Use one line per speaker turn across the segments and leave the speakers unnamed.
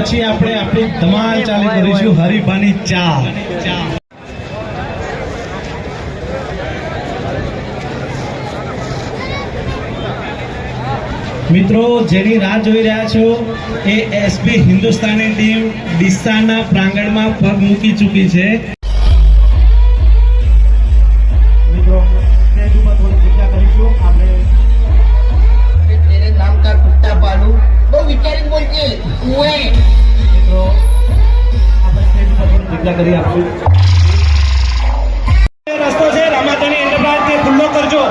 પછી આપણે આપણી ધમાલ ચાલુ કરીશું હરીફાની ચા મિત્રો જેની રાહ જોઈ રહ્યા છો એ એસપી હિન્દુસ્તાની ટીમ ડીસાના પ્રાંગણમાં પગ મૂકી ચૂકી છે. ઉપર કરી આપશું. રસ્તો છે રામાતાની એન્ટરપ્રાઇઝ ખુલ્લો કરજો.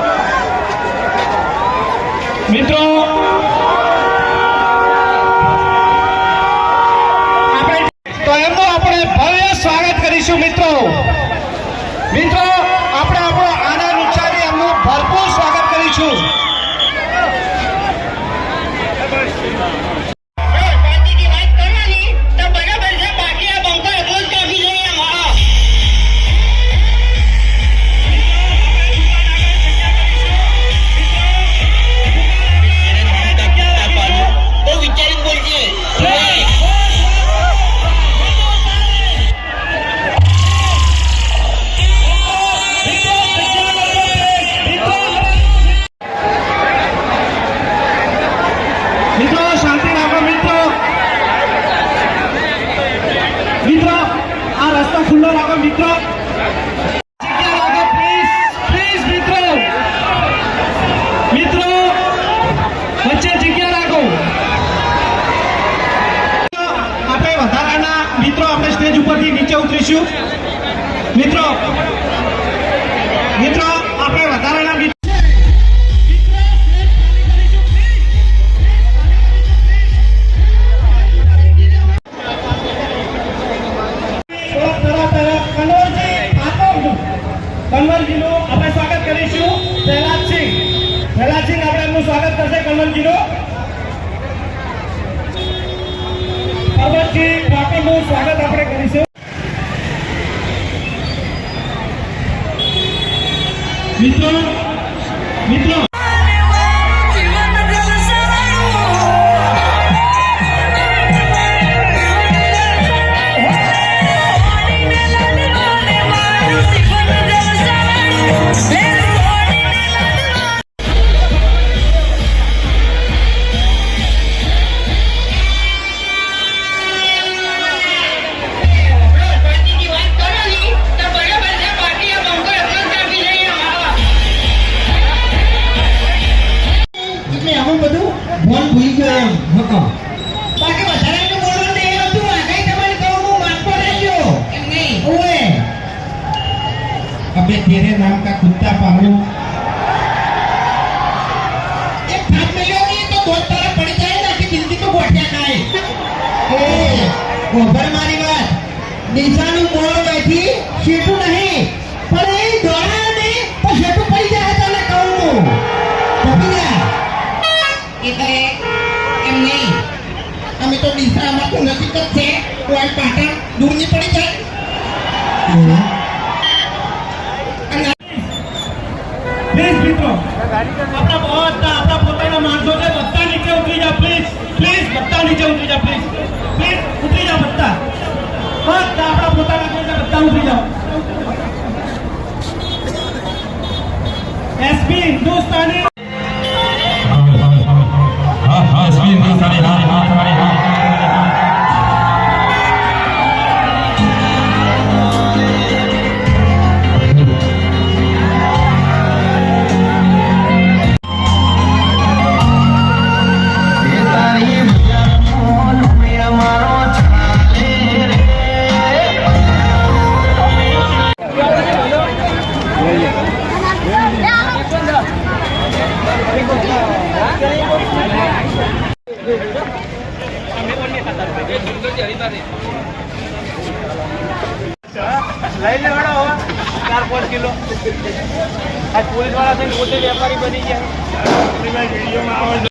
મિત્રો તો એમનું આપણે ભવ્ય સ્વાગત કરીશું, મિત્રો. મિત્રો મિત્રો, શાંતિ રાખો મિત્રો. મિત્રો, આ રસ્તો ખુલ્લો રાખો મિત્રો. મિત્રો આપણે સ્ટેજ ઉપરથી નીચે ઉતરીશું. મિત્રો કન્વરજીનું આપણે સ્વાગત કરીશું. પ્રહલાદસિંહ પ્રહલાદસિંહ આપણે એમનું સ્વાગત કરશે કન્વરજીનું. પર્વતજી ઠાકોરનું સ્વાગત આપણે કરીશું. મિત્રો મિત્રો.
અબે तेरे नाम
का कुत्ता पालू તો ને તો
ઓભર મારી વાત. દિશાનું મોડ બેઠી શેઠું નહીં, પણ એ દોડા નહીં તો શેઠું પડી જાય તને કહું હું કપી જા
એટલે એમ નહીં, અમે તો ડીસા અમારું જ છે કોઈ પાટા પાટણ દૂર નહીં પડી જાય.
પ્લીઝ મિત્રો આપણા બધા આપણા પોતાના માણસો છે બધા નીચે ઉતરી જાઓ પ્લીઝ પ્લીઝ બધા નીચે ઉતરી જાઓ પ્લીઝ પ્લીઝ ઉતરી જાઓ બધા બધા આપણા પોતાના છે બધા ઉતરી જાઓ એસપી હિન્દુસ્તાની લઈ લેવાડો ચાર પાંચ કિલો. આ પોલીસવાળા થઈને પોતે વેપારી બની ગયા.